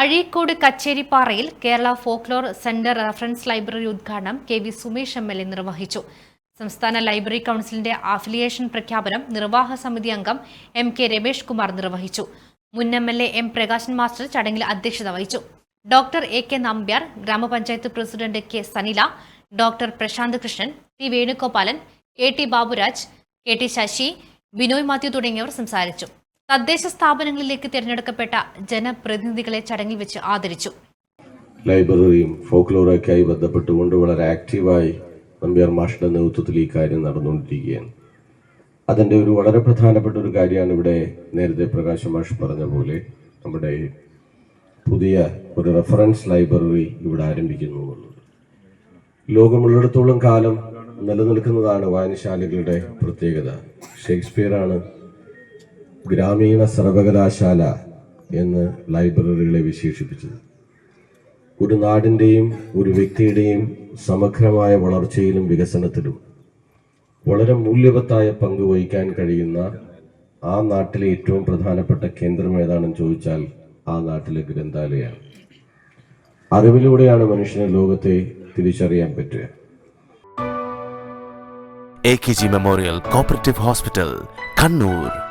Azhikode കച്ചേരിപ്പാറയിൽ Kerala folklore centre reference library ഉദ്ഘാടനം K V Sumesh M L A നിർവഹിച്ചു. സംസ്ഥാന library കൗൺസിലിന്റെ അഫിലിയേഷൻ പ്രഖ്യാപനം നിർവാഹക സമിതി അംഗം എം കെ രമേഷ് കുമാർ നിർവഹിച്ചു. മുൻ M L A M Prakasan master ചടങ്ങിൽ അധ്യക്ഷത വഹിച്ചു. ഡോക്ടർ എ കെ നമ്പ്യാർ ഗ്രാമപഞ്ചായത്ത് president K Sanila doctor Prasanth Krishnan T Venugopalan A T Baburaj K T Sasi Binoy Mathew തുടങ്ങിയവർ സംസാരിച്ചു. തദ്ദേശ സ്ഥാപനങ്ങളിലേക്ക് തിരഞ്ഞെടുക്കപ്പെട്ട ജനപ്രതിനിധികളെ ചടങ്ങിൽ വെച്ച് ആദരിച്ചു. ലൈബ്രറിയും ഫോക്ലോറൊക്കെയായി ബന്ധപ്പെട്ടുകൊണ്ട് വളരെ ആക്റ്റീവായി നമ്പ്യാർ മാഷിന്റെ നേതൃത്വത്തിൽ ഈ കാര്യം നടന്നുകൊണ്ടിരിക്കുകയാണ്. അതിന്റെ ഒരു വളരെ പ്രധാനപ്പെട്ട ഒരു കാര്യമാണ് ഇവിടെ നേരത്തെ പ്രകാശ് മാഷ് പറഞ്ഞ പോലെ നമ്മുടെ പുതിയ ഒരു റെഫറൻസ് ലൈബ്രറി ഇവിടെ ആരംഭിക്കുന്നു ലോകമുള്ളിടത്തോളം കാലം നിലനിൽക്കുന്നതാണ് വായനശാലകളുടെ പ്രത്യേകത. ഷേക്സ്പിയറാണ് ഗ്രാമീണ സർവകലാശാല എന്ന് ലൈബ്രറികളെ വിശേഷിപ്പിച്ചത്. ഒരു നാടിന്റെയും ഒരു വ്യക്തിയുടെയും സമഗ്രമായ വളർച്ചയിലും വികസനത്തിലും വളരെ മൂല്യവത്തായ പങ്ക് വഹിക്കാൻ കഴിയുന്ന ആ നാട്ടിലെ ഏറ്റവും പ്രധാനപ്പെട്ട കേന്ദ്രം ഏതാണെന്ന് ചോദിച്ചാൽ ആ നാട്ടിലെ ഗ്രന്ഥാലയമാണ്. അറിവിലൂടെയാണ് മനുഷ്യന് ലോകത്തെ തിരിച്ചറിയാൻ പറ്റുക. A K G memorial cooperative hospital Kannur